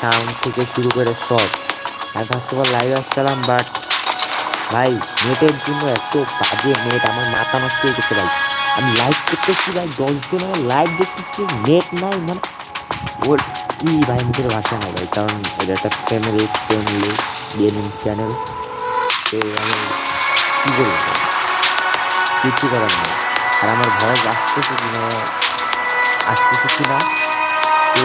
Sound থেকে শুরু করে সব। আমি ফার্স্ট অফ অল লাইভ আসছিলাম বাট ভাই, নেটের জন্য এত বাজে নেট, আমার মাথা নষ্ট হয়ে গেছে ভাই। আমি লাইভ করতেছি ভাই, দশজন আমার লাইভ দেখতেছি, নেট নাই মানে ওর কি ভাই, নিজের ভাষা নাই ভাই, কারণ এটা একটা ফ্যামিলি ফ্যামিলি গেমিং চ্যানেল তো আমি কী করব কিছু করার নেই। আর আমার ভয়েস আসতেছে কিনা আসতেছে কিনা তো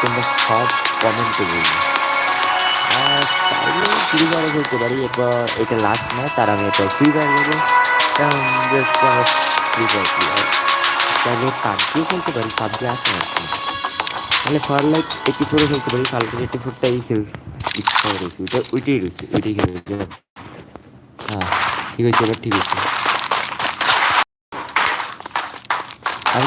তোমরা সব কমেন্টে বলবে। চাইলে ফ্রি ফায়ারে খেলতে পারি এরপর এটা লাস্ট ম্যাচ আর আমি এটা ফ্রি ফায়ার খেলব ফ্রি ফায়ার চাইলে পাবজিও খেলতে পারি পাবজি আসে তাহলে ফার লাইক এইটি ফোরে খেলতে পারি, কালকে এইটি ফোরটাই খেল ইচ্ছা রয়েছে। ওইটা ওইটাই রয়েছে ওইটাই খেলে হ্যাঁ ঠিক আছে, এবার ঠিক আছে। আমি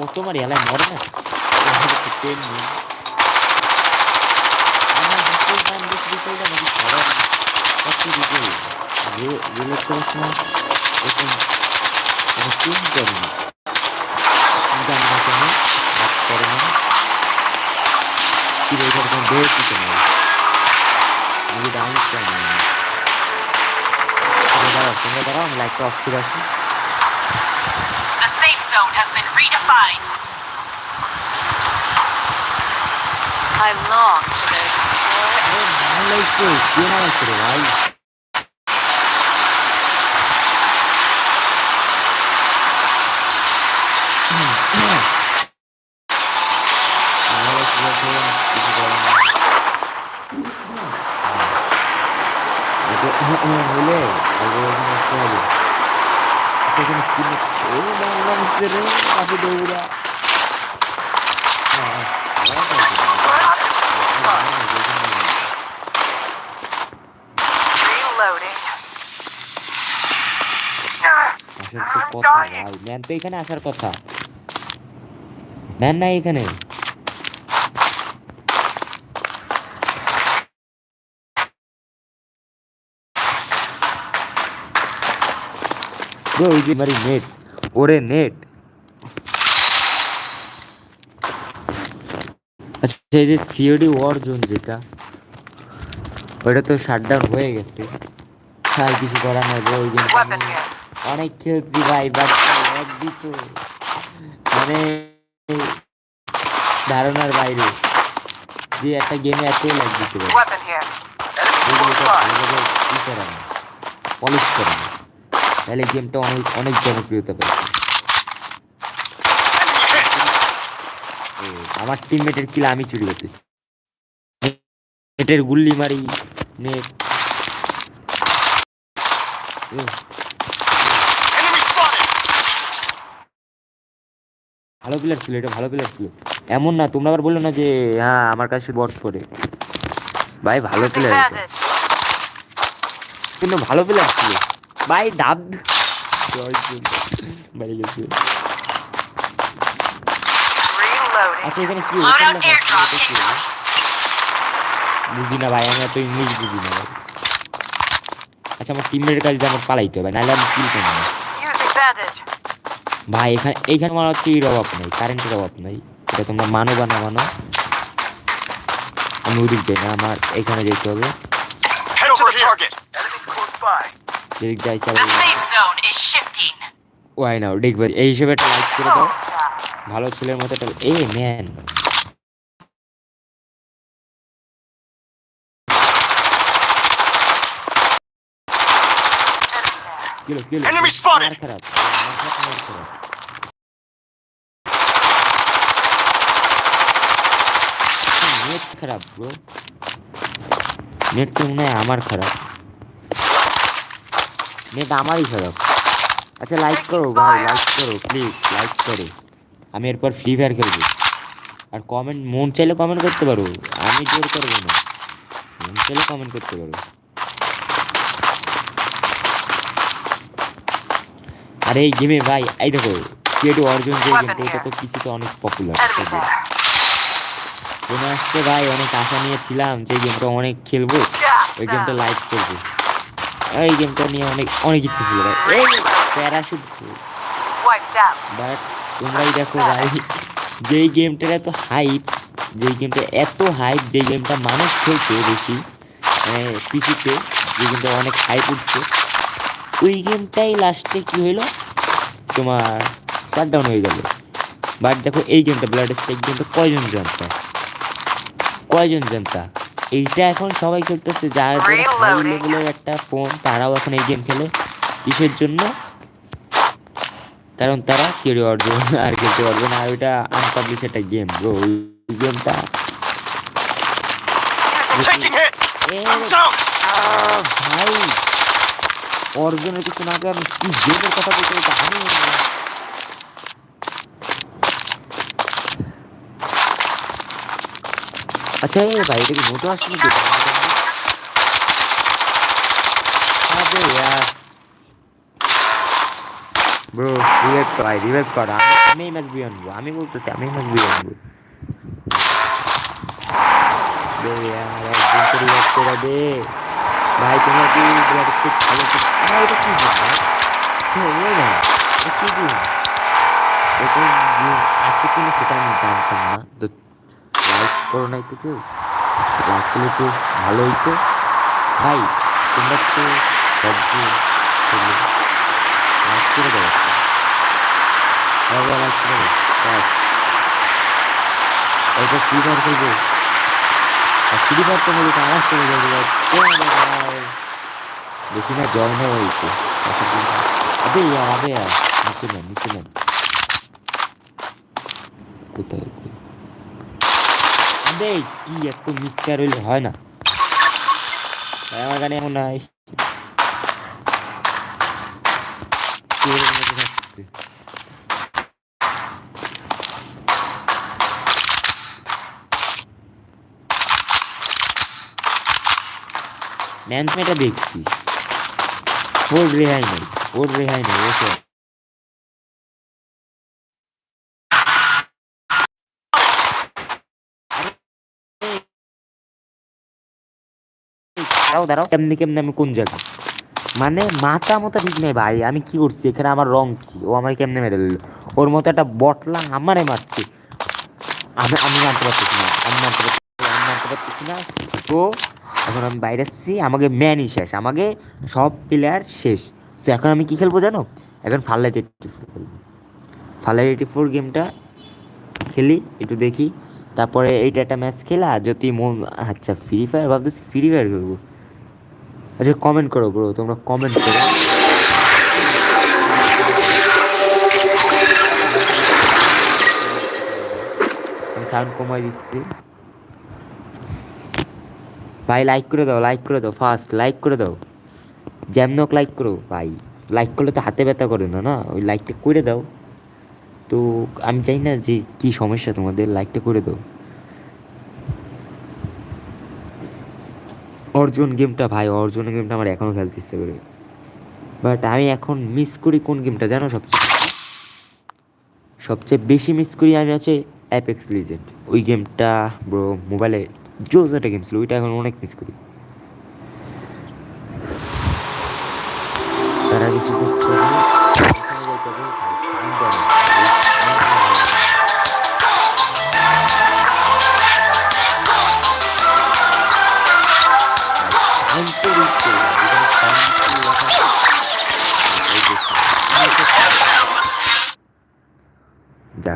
O tomar y a la enorme. তোমরা দাঁড়াও আমি লাইটটা অফ করে আসি। zone has been redefined. I long for their despair and terror. Olha, olha, olha, olha, olha, olha, olha, olha, রে আপনি দৌড়া হ্যাঁ reloading. আসার তো কথা ভাই ম্যান তো এখানে আসার কথা ম্যান নাই এখানে ওই যে মারি নেট, ওরে নেট। আচ্ছা এই যে সিওডি ওয়ার জোন যেটা ওটা তো শাটডাউন হয়ে গেছে। আর কিছু করার নাই বই গেম. অনেক খেলছি ভাই বাট এক দিত মানে ধারণার বাইরে যে একটা গেমে এত লাগ দিতে পারে। তো পলিশ করে না তাহলে গেমটা অনেক অনেক জনপ্রিয়তা পায় ও, আমার টিমমেটের কিল আমি চুরি করতেছি নেটের গুল্লি মারি নেট! ভালো প্লেয়ার ছিল এটা ভালো প্লেয়ার ছিল। এমন না তোমরা আবার বলল না যে হ্যাঁ আমার কাছে বট করে ভাই ভালো প্লেয়ার Disadvantage. কিন্তু ভালো প্লেয়ার ছিল। ভাই ডাব। বাড়ি গেছে আচ্ছা এখানে কি. বুঝি না ভাই আমি এত ইংলিশ বুঝি না ভাই। আচ্ছা আমার টিমমেটের কাছে আমার পালাইতে হবে নাহলে আমি কিল করব না। ভাই এখানে এইখানে মনে হচ্ছে এর অভাব নাই কারেন্টের অভাব নাই। এটা তোমরা মানো বা না মানো? আমি ওদিক যাই না আমার এখানে যেতে হবে। যাই. ওয়াই নাও দেখবে এই হিসেবে একটা লাইক করে দাও ভালো ছেলের মতো একটা এ ম্যান কিলো কিলো! খারাপ নেট খারাপ ব্রো নেট তো মনে হয় আমার খারাপ নেট আমারই খারাপ আচ্ছা লাইক করো ভাই লাইক করো প্লিজ লাইক করো। আমি এরপর ফ্রি ফায়ার খেলব। আর কমেন্ট মন চাইলে কমেন্ট করতে পারো। আমি জোর করব না। মন চাইলে কমেন্ট করতে পারো। আর এই গেমে ভাই এই দেখো সিএটি অর্জন যে গেমটা এটা তো পিসিতে অনেক পপুলার. মনে আসছে ভাই অনেক আশা নিয়েছিলাম যে গেমটা অনেক খেলব। ওই গেমটা লাইক করব। এই গেমটা নিয়ে অনেক অনেক ইচ্ছে ছিল ভাই এই প্যারাশুট out. বাট তোমরাই দেখো ভাই যেই গেমটার এত হাইপ যেই গেমটা এত হাইপ যেই গেমটা মানুষ খেলতে বেশি মানে পিসিতে যে গেমটা অনেক হাইপ উঠছে ওই গেমটাই লাস্টে কি হইল? তোমার শাটডাউন হয়ে গেল। বাট দেখো এই গেমটা ব্লাড স্টেক গেমটা কয়জন জানতা? কয়জন জানতা? এইটা এখন সবাই খেলতেছে যাদের হাই লেভেলের একটা ফোন তারাও এখন এই গেম খেলে। কিসের জন্য? কারণ তারা সিঁড়ি অর্জন আর খেলতে পারবে না আর ওইটা আনপাবলিশ একটা গেম ব্রো ওই গেমটা ভাই অর্জনের কিছু না আমি কি গেমের কথা বলতে আমি আচ্ছা এ ভাই এটা কি ভোটও আসছে আরে यार ব্রো রিভাইভ করাই রিভাইভ করা আমি ম্যাচ বিয়ে আনব আমি বলতেছি আমি ম্যাচ বিয়ে আনব দে ভাই জানতাম না লাইক করো নাই তো কেউ? লাইক তো ভালো হইতো ভাই, তোমরা তো আমার সঙ্গে যাবে। বেশি না জয়েন হওয়া হইতো আবে ইয়ার আবে। ইয়ার নিচে নেন নিচে নেন। কোথায়? আবে কি এত মিসকার হইলে হয় না। আমার গানে এমন নাই। চোরের মতো দেখছি। ওর রেহাই নেই ওর রেহাই নেই ওকে দাঁড়াও দাঁড়াও। কেমনি কেমনি আমি কোন জায়গা? মানে মাথা মতো ঠিক নেই ভাই আমি কি করছি? এখানে আমার রং কি? ও আমার কেমনে মেরে দিল? ওর মতো একটা বটলা আমারে মারছে। আমি আমি মানতে পারতেছি না আমি মানতে পারতেছি না, আমি মানতে পারতেছি না। তো এখন আমি বাইরে আসছি আমাকে ম্যানই শেষ আমাকে সব প্লেয়ার শেষ। তো এখন আমি কি খেলব জানো? এখন ফাল্লাইট এইটটি ফোর খেলব। ফাল্লাইট এইটটি ফোর গেমটা খেলি একটু দেখি। তারপরে এইটা একটা ম্যাচ খেলা যদি মন আচ্ছা ফ্রি ফায়ার ভাবতেছি ফ্রি ফায়ার খেলব। আচ্ছা কমেন্ট করো ব্রো তোমরা কমেন্ট করো। সাউন্ড কমাই দিচ্ছি। ভাই লাইক করে দাও লাইক করে দাও ফার্স্ট লাইক করে দাও। জ্যামনক লাইক করো, ভাই। লাইক করলে তো হাতে ব্যথা করে না না? ওই লাইকটা করে দাও। তো, আমি চাই না যে কি সমস্যা তোমাদের লাইকটা করে দাও। অর্জুন গেমটা ভাই, অর্জুন গেমটা আমার এখনও খেলতে ইচ্ছে করে বাট আমি এখন মিস করি কোন গেমটা জানো সবচেয়ে? সবচেয়ে বেশি মিস করি আমি হচ্ছে অ্যাপেক্স লিজেন্ড ওই গেমটা ব্রো মোবাইলে জোস একটা গেম ছিল, ওইটা এখন অনেক মিস করি। তার আগে কি করতে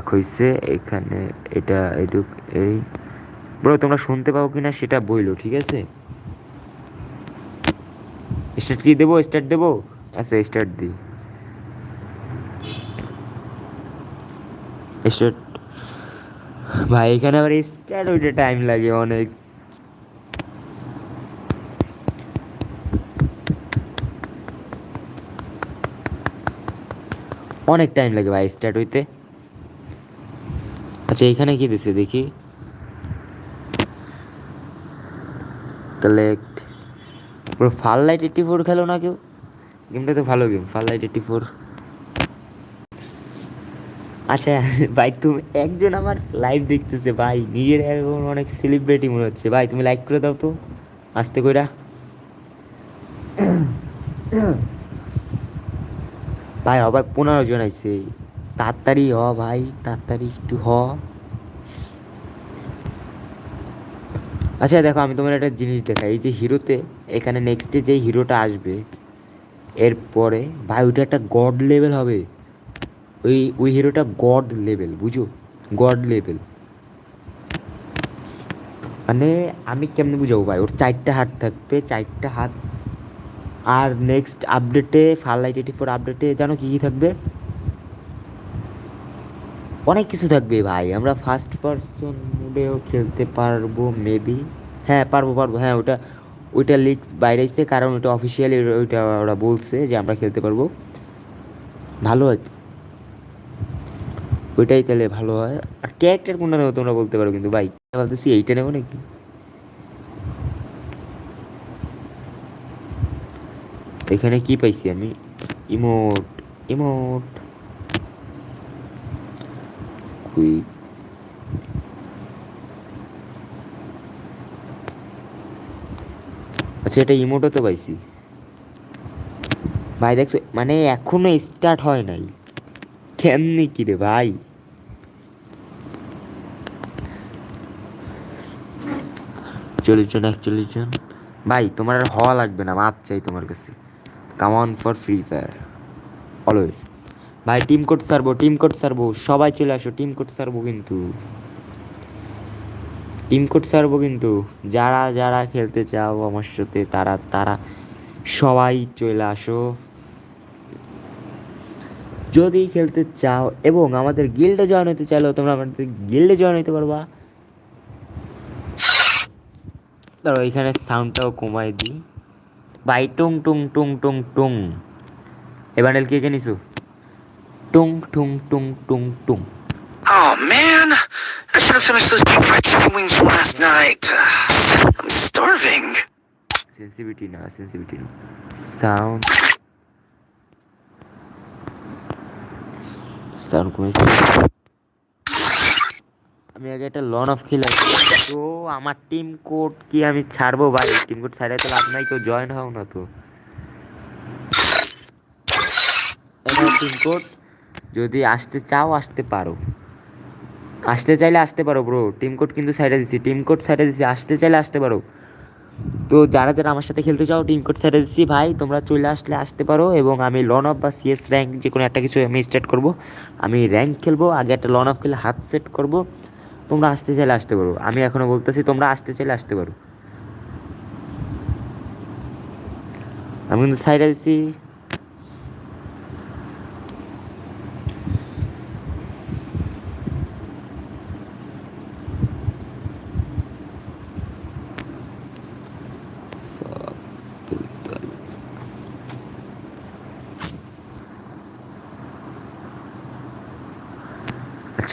যাক হইছে, এখানে এটা এটুক এই। ব্রো তোমরা শুনতে পাও কি না সেটা বইলো, ঠিক আছে? স্টার্ট কি দেবো? স্টার্ট দেবো? আচ্ছা স্টার্ট দিই স্টার্ট ভাই, এখানে আবার স্টার্ট হইতে টাইম লাগে অনেক। অনেক টাইম লাগে ভাই স্টার্ট হইতে। আচ্ছা এখানে কি দিছে? দেখি। কালেক্ট পুরো ফাল লাইট এইটটি ফোর খেলো না কেউ? গেমটা তো ভালো গেম ফাল লাইট এইটটি ফোর আচ্ছা ভাই, তুমি একজন আমার লাইভ দেখতেছে, ভাই। নিজের এখন অনেক সেলিব্রিটি মনে হচ্ছে। ভাই, তুমি লাইক করে দাও তো। আস্তে কইরা। ভাই, আবার পনেরো জন আইছে। তাড়াতাড়ি হ ভাই, তাড়াতাড়ি একটু হ। আচ্ছা দেখো, আমি তোমার একটা জিনিস দেখাই। এই যে হিরোতে, এখানে নেক্সটে যে হিরোটা আসবে, এরপরে, ভাই ওইটা একটা গড লেভেল হবে। ওই ওই হিরোটা গড লেভেল বুঝো? গড লেভেল মানে আমি কেমনে বুঝাবো ভাই? ওর চারটা হাত থাকবে, চারটা হাত। আর নেক্সট আপডেটে ফারলাইট এইটি ফোর আপডেটে জানো কী কী থাকবে? অনেক কিছু থাকবে ভাই, আমরা ফার্স্ট পার্সন মোডেও খেলতে পারব মেবি হ্যাঁ পারব পারব হ্যাঁ ওটা, ওইটা লিক বাইরে এসছে, কারণ ওটা অফিসিয়ালি ওইটা ওরা বলছে যে আমরা খেলতে পারব। ভালো হয়। ওইটাই তাহলে ভালো হয়। আর ক্যারেক্টার কোনটা নেব তোমরা বলতে পারো কিন্তু, ভাই। ভাবতেছি এইটা নেব নাকি? এখানে কি পাইছি আমি? ইমোট ইমোট কুইক আচ্ছা এটা ইমোটও তো পাইছি। ভাই, দেখছ মানে এখনও স্টার্ট হয় নাই। কেমনি কি রে ভাই? চল্লিশ জন একচল্লিশ জন ভাই, তোমার আর হওয়া লাগবে না, মাপ চাই তোমার কাছে। Come on for Free Fire always ভাই টিম কোড সারবো টিম কোড সারবো সবাই চলে আসো টিম কোড সারবো কিন্তু। টিম কোড সারবো কিন্তু। যারা যারা খেলতে চাও আমার সাথে, তারা তারা সবাই চলে আসো। যদি খেলতে চাও এবং আমাদের গিল্ডে জয়েন হতে চাইলেও তোমরা আমাদের গিল্ডে জয়েন হতে পারবা। ধরো, এখানে সাউন্ডটাও কমাই দিই। বাই টুং টুং টুং টুং টুং। এ বান্ডেল কে কে নিছো? টুং টুং টুং টুং টুং Oh man, I should have finished those deep fried chicken wings last night. I'm starving. Sensitivity না সেন্সিভিটি না সাউন্ড সাউন্ড কমেছে আমি আগে একটা লন অফ খেলে তো আমার টিম কোড কি আমি ছাড়বো ভাই? টিম কোড ছাড়াই তো লাভ নাই কেউ জয়েন হও না তো। টিম কোড যদি আসতে চাও, আসতে পারো। আসতে চাইলে আসতে পারো ব্রো টিম কোড কিন্তু সাইডে দিচ্ছি টিম কোড সাইডে দিচ্ছি আসতে চাইলে আসতে পারো। তো যারা যারা আমার সাথে খেলতে চাও টিম কোড সাইডে দিচ্ছি ভাই, তোমরা চলে আসলে আসতে পারো এবং আমি লন অফ বা সিএস র্যাঙ্ক যে কোনো একটা কিছু আমি স্টার্ট করব। আমি র্যাঙ্ক খেলব, আগে একটা লন অফ খেলে হাত সেট করব। তোমরা আসতে চাইলে আসতে পারো। আমি এখনও বলতেছি, তোমরা আসতে চাইলে আসতে পারো। আমি কিন্তু সাইডে দিচ্ছি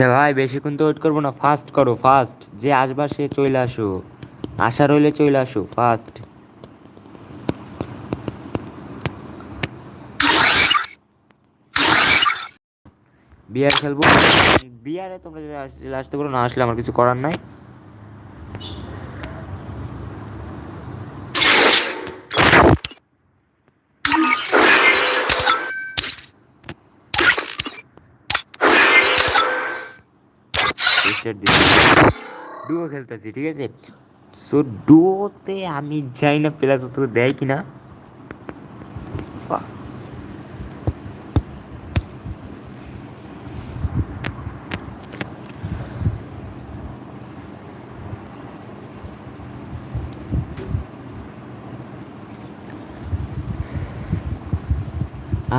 আচ্ছা ভাই, বেশিক্ষণ তো ওয়েট করব না। ফাস্ট করো ফাস্ট যে আসবা সে চলে আসো। আশা রইলে চলে আসো ফাস্ট বিয়ার খেলব। বিয়ারে তোমরা যদি আসতে পারো, না আসলে আমার কিছু করার নাই। ডুও খেলতেছি ঠিক আছে সো ডুয়োতে আমি যাই না প্লাস অত দেয় কিনা বাহ।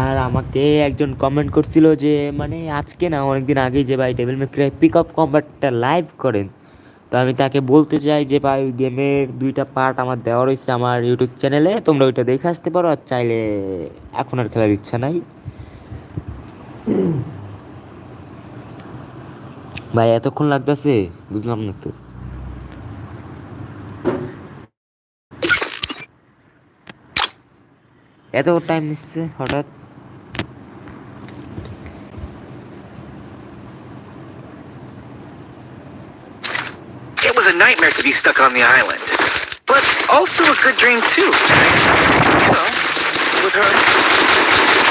আর আমাকে একজন কমেন্ট করছিল যে মানে আজকে না, অনেকদিন আগে যে ভাই টেবিল মেকরে পিক আপ কম্বাটটা লাইভ করেন। তো আমি তাকে বলতে চাই যে, ভাই, ওই গেমের দুইটা পার্ট আমার দেওয়া রয়েছে আমার ইউটিউব চ্যানেলে তোমরা ওইটা দেখে আসতে পারো আর চাইলে এখন আর খেলার ইচ্ছা নাই। ভাই, এতক্ষণ লাগতেছে? বুঝলাম না তো। এত টাইম নিচ্ছে হঠাৎ It was a nightmare to be stuck on the island, but also a good dream too. You know, with her.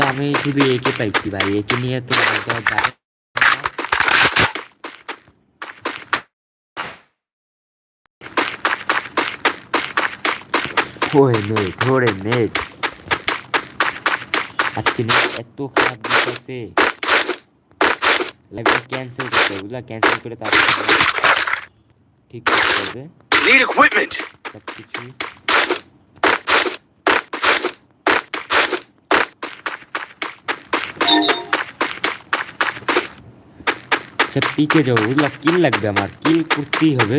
আচ্ছা, আমি শুধু একে পাইছি ভাই। একে নিয়ে তো ওই নেট ওরে নেট আজকে নেট এত খারাপ দিতেছে লাইভটা ক্যান্সেল করতে হবে বুঝলা? ক্যান্সেল করে তারপর ঠিক করতে হবে। Need equipment. সব কিছু আচ্ছা পিকে যাব বুঝলা কিল লাগবে আমার কিল করতেই হবে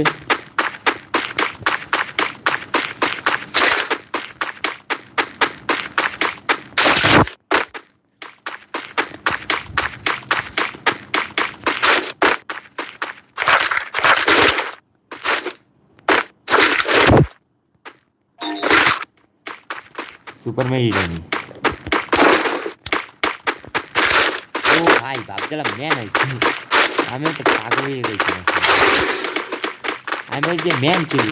সুপার মেরিট আমি ও ভাই ভাবছিলাম ম্যান আইছি আমি তো পাগল হয়ে গেছি নাকি। আমি ওই যে ম্যান ছিল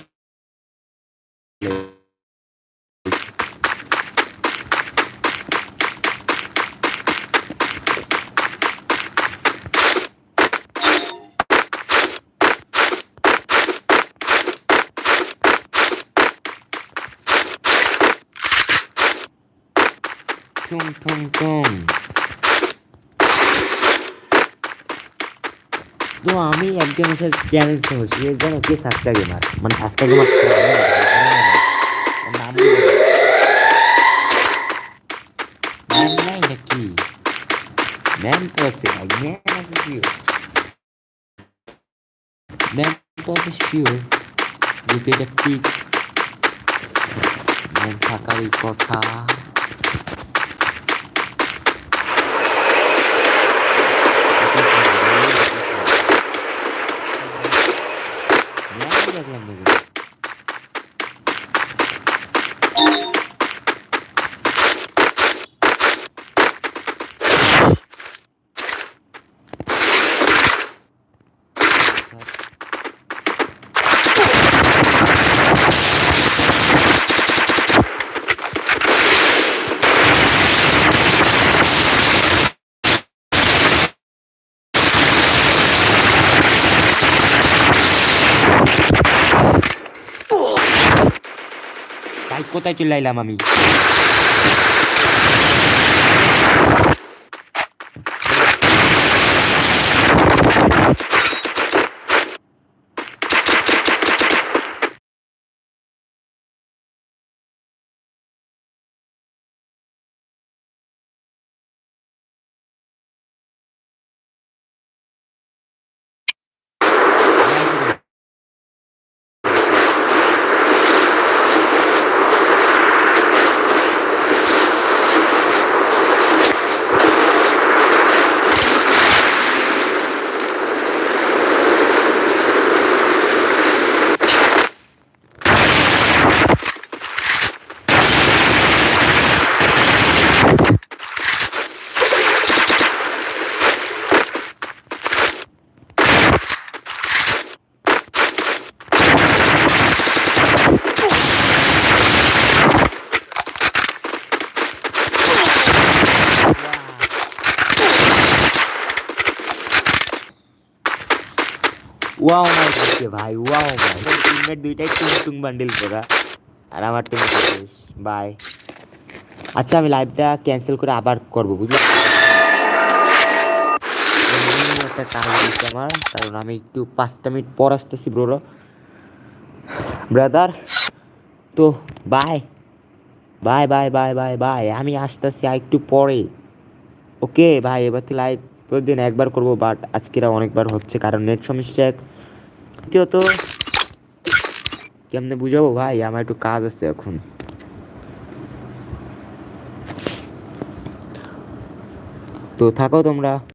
ঠুং তো আমি একজনের সাথে চ্যালেঞ্জ করছি এর জন্য কে সাবস্ক্রাইবার মানে সাবস্ক্রাইবার নাম ম্যান নাই নাকি ম্যান তো আছে ভাই ম্যান আছে শিওর ম্যান তো আছে শিওর যেহেতু এটা পিক ম্যান থাকারই কথা কোথায় চলে আইলাম আমি? ভাই ওয়াও মাই টিমমেট দুইটাই টুং টুং বান্ডিল করা। আর আমার টিমমেট বাই আচ্ছা আমি লাইভটা ক্যান্সেল করে আবার করব, বুঝলি? একটা আমার, কারণ আমি একটু পাঁচটা মিনিট পর আসতেছি ব্রোরো ব্রাদার তো bye bye bye bye bye bye আমি আসতেছি আর একটু পরে। ওকে ভাই এবার তো লাইভ প্রতিদিন একবার করব বাট আজকেরা অনেকবার হচ্ছে, কারণ নেট সমস্যা দ্বিতীয়ত কেমনে বুঝাবো ভাই? আমার একটু কাজ আছে এখন। তো থাকো তোমরা।